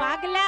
পাগলা